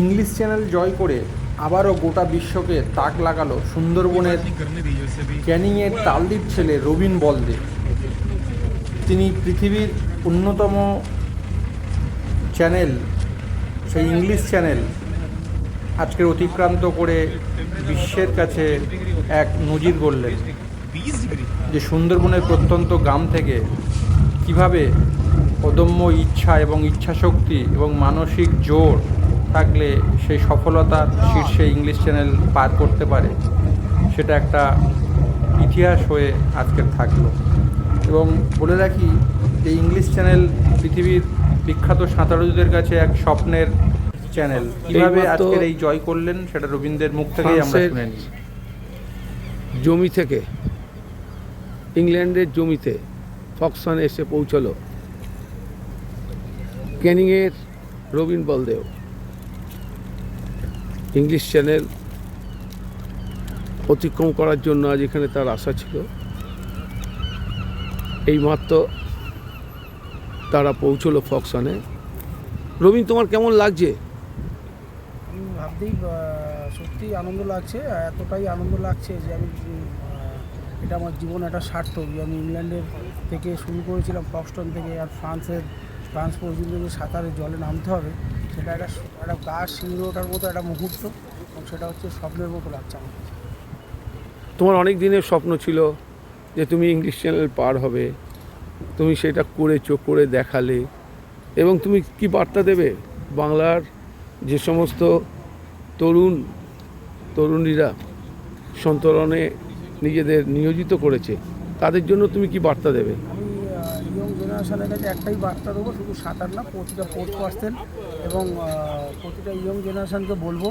English channel জয় করে আবারও গোটা বিশ্বকে তাক লাগালো সুন্দরবনের ক্যানিংয়ের তালদির ছেলে রবিন বলদে। তিনি পৃথিবীর অন্যতম চ্যানেল, সেই ইংলিশ চ্যানেল আজকের অতিক্রান্ত করে বিশ্বের কাছে এক নজির গড়লেন। যে সুন্দরবনের প্রত্যন্ত গ্রাম থেকে কীভাবে অদম্য ইচ্ছা এবং ইচ্ছাশক্তি এবং মানসিক জোর থাকলে সেই সফলতার শীর্ষে ইংলিশ চ্যানেল পার করতে পারে সেটা একটা ইতিহাস হয়ে আজকের থাকল। এবং বলে রাখি যে ইংলিশ চ্যানেল পৃথিবীর বিখ্যাত সাঁতারুদের কাছে এক স্বপ্নের চ্যানেল কীভাবে আজকের এই জয় করলেন সেটা রবীন্দ্রের মুখ থেকেই আমরা ফ্রান্সের শুনে নিই। জমি থেকে ইংল্যান্ডের জমিতে ফক্সন এসে পৌঁছলো। ক্যানিংয়ের রবিন বলদেও ইংলিশ চ্যানেল অতিক্রম করার জন্য আজ এখানে তার আশা ছিল। এইমাত্র তারা পৌঁছলো ফক্সনে রবিন তোমার কেমন লাগছে? ভাবতেই আহ, সত্যিই আনন্দ লাগছে এতটাই আনন্দ লাগছে যে আমি এটা আমার জীবন একটা সার্থক। যে আমি ইংল্যান্ডের থেকে শুরু করেছিলাম ফক্সটন থেকে আর ফ্রান্সের ফ্রান্স পর্যন্ত সাঁতারে জলে নামতে হবে সেটা একটা একটা গা শিংড়ে ওঠার মতো একটা মুহূর্ত এবং সেটা হচ্ছে স্বপ্নের মতো লাগছে আমার কাছে। তোমার অনেক দিনের স্বপ্ন ছিল যে তুমি ইংলিশ চ্যানেল পার হবে, তুমি সেটা করেছ, করে দেখালে, এবং তুমি কি বার্তা দেবে বাংলার যে সমস্ত তরুণ তরুণীরা সন্তরণে নিজেদের নিয়োজিত করেছে, তাদের জন্য তুমি কি বার্তা দেবে আমি কাছে একটাই বার্তা দেবো, শুধু সাঁতার না, প্রতিটা স্পোর্টস পার্সন এবং প্রতিটা ইয়ং জেনারেশানকে বলব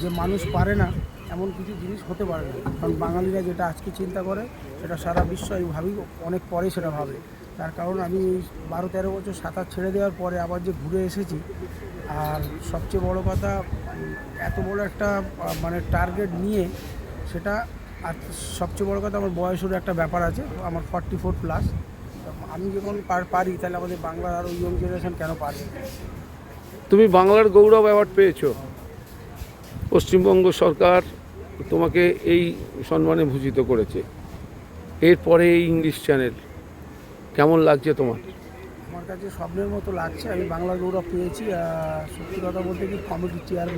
যে মানুষ পারে না, এমন কিছু জিনিস হতে পারে না। কারণ বাঙালিরা যেটা আজকে চিন্তা করে, সেটা সারা বিশ্ব আমি ভাবি, অনেক পরে সেটা ভাবে। তার কারণ আমি এই বারো তেরো বছর সাঁতার ছেড়ে দেওয়ার পরে আবার যে ঘুরে এসেছি, আর সবচেয়ে বড় কথা, এত বড় একটা মানে টার্গেট নিয়ে সেটা, আর সবচেয়ে বড় কথা, আমার বয়সেরও একটা ব্যাপার আছে, আমার ফর্টি ফোর প্লাস আমি যখন পার পারি তাহলে আমাদের বাংলার আরও ইয়ং জেনারেশন কেন পারবে? তুমি বাংলার গৌরব অ্যাওয়ার্ড পেয়েছ। পশ্চিমবঙ্গ সরকার তোমাকে এই সম্মানে ভূষিত করেছে। এরপরে এই ইংলিশ চ্যানেল কেমন লাগছে তোমার? আমার কাছে স্বপ্নের মতো লাগছে আমি বাংলা গৌরব পেয়েছি সত্যি কথা বলতে কি কমিটি চেয়ার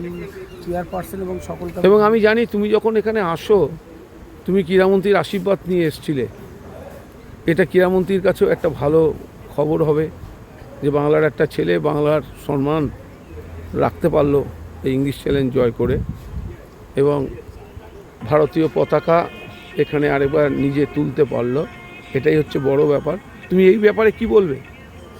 চেয়ারপারসন এবং সকলকে এবং আমি জানি তুমি যখন এখানে আসো তুমি ক্রীড়ামন্ত্রীর আশীর্বাদ নিয়ে এসছিলে। এটা ক্রীড়ামন্ত্রীর কাছেও একটা ভালো খবর হবে যে বাংলার একটা ছেলে বাংলার সম্মান রাখতে পারল এই ইংলিশ চ্যালেঞ্জ জয় করে। এবং ভারতীয় পতাকা এখানে আরেকবার নিজে তুলতে পারল। এটাই হচ্ছে বড় ব্যাপার। তুমি এই ব্যাপারে কি বলবে?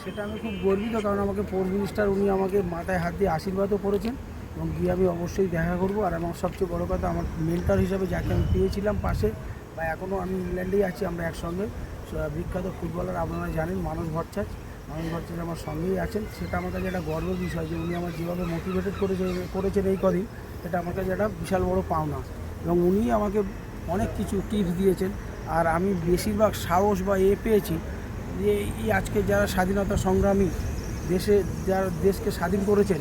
সেটা আমি খুব গর্বিত, কারণ আমাকে পোর্ট মিনিস্টার উনি আমাকে মাথায় হাত দিয়ে আশীর্বাদও করেছেন এবং গিয়ে আমি অবশ্যই দেখা করব। আর আমার সবচেয়ে বড় কথা, আমার মেন্টার হিসাবে যাকে আমি পেয়েছিলাম পাশে, বা এখনও আমি ইংল্যান্ডেই আছি আমরা একসঙ্গে বিখ্যাত ফুটবলার আপনারা জানেন মানুষ ভট্টাচ মানুষ ভট্টাচ আমার সঙ্গেই আছেন। সেটা আমার কাছে একটা গর্বের বিষয় যে উনি আমার যেভাবে মোটিভেটেড করেছে, করেছেন এই কদিন, এটা আমার কাছে একটা বিশাল বড় পাওনা। এবং উনি আমাকে অনেক কিছু টিপস দিয়েছেন। আর আমি বেশিরভাগ সাহস বা এ পেয়েছি যে এই আজকে যারা স্বাধীনতা সংগ্রামী দেশে, যারা দেশকে স্বাধীন করেছেন,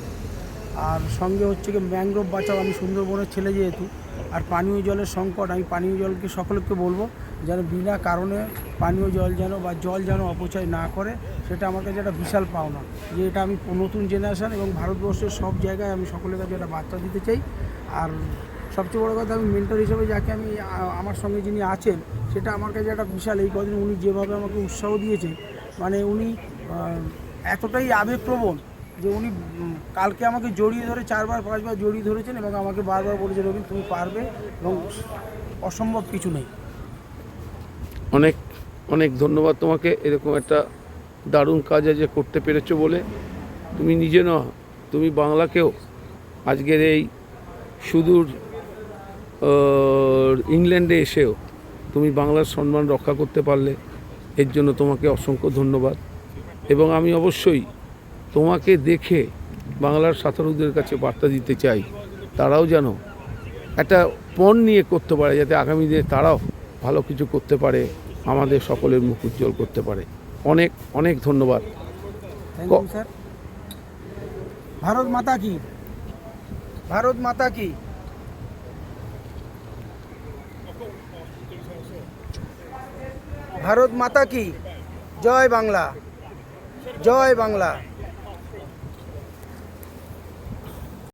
আর সঙ্গে হচ্ছে কি ম্যাংগ্রোভ বাঁচাও, আমি সুন্দরবনের ছেলে যেহেতু, আর পানীয় জলের সংকট, আমি পানীয় জলকে সকলকে বলব যেন বিনা কারণে পানীয় জল যেন বা জল যেন অপচয় না করে, সেটা আমার কাছে একটা বিশাল পাওনা। যে এটা আমি নতুন জেনারেশান এবং ভারতবর্ষের সব জায়গায় আমি সকলের কাছে একটা বার্তা দিতে চাই। আর সবচেয়ে বড় কথা, আমি মেন্টর হিসেবে যাকে আমি, আমার সঙ্গে যিনি আছেন, সেটা আমার কাছে একটা বিশাল, এই কদিন উনি যেভাবে আমাকে উৎসাহ দিয়েছেন মানে উনি এতটাই আবেগপ্রবণ যে উনি কালকে আমাকে জড়িয়ে ধরে, চারবার, পাঁচবার জড়িয়ে ধরেছেন এবং আমাকে বারবার বলেছে রবীন্দ্র তুমি পারবে এবং অসম্ভব কিছু নেই। অনেক অনেক ধন্যবাদ তোমাকে। এরকম একটা দারুণ কাজ আজ করতে পেরেছ বলে তুমি নিজে নয় তুমি বাংলাকেও। আজকের এই সুদূর ইংল্যান্ডে এসেও তুমি বাংলার সম্মান রক্ষা করতে পারলে, এর জন্য তোমাকে অসংখ্য ধন্যবাদ। এবং আমি অবশ্যই তোমাকে দেখে বাংলার সাঁতারুদের কাছে বার্তা দিতে চাই, তারাও যেন একটা পণ নিয়ে করতে পারে, যাতে আগামী দিনে তারাও ভালো কিছু করতে পারে, আমাদের সকলের মুখ উজ্জ্বল করতে পারে। অনেক অনেক ধন্যবাদ। ভারত মাতা কি? ভারত মাতা কি? ভারত মাতা কি? জয় বাংলা। জয় বাংলা।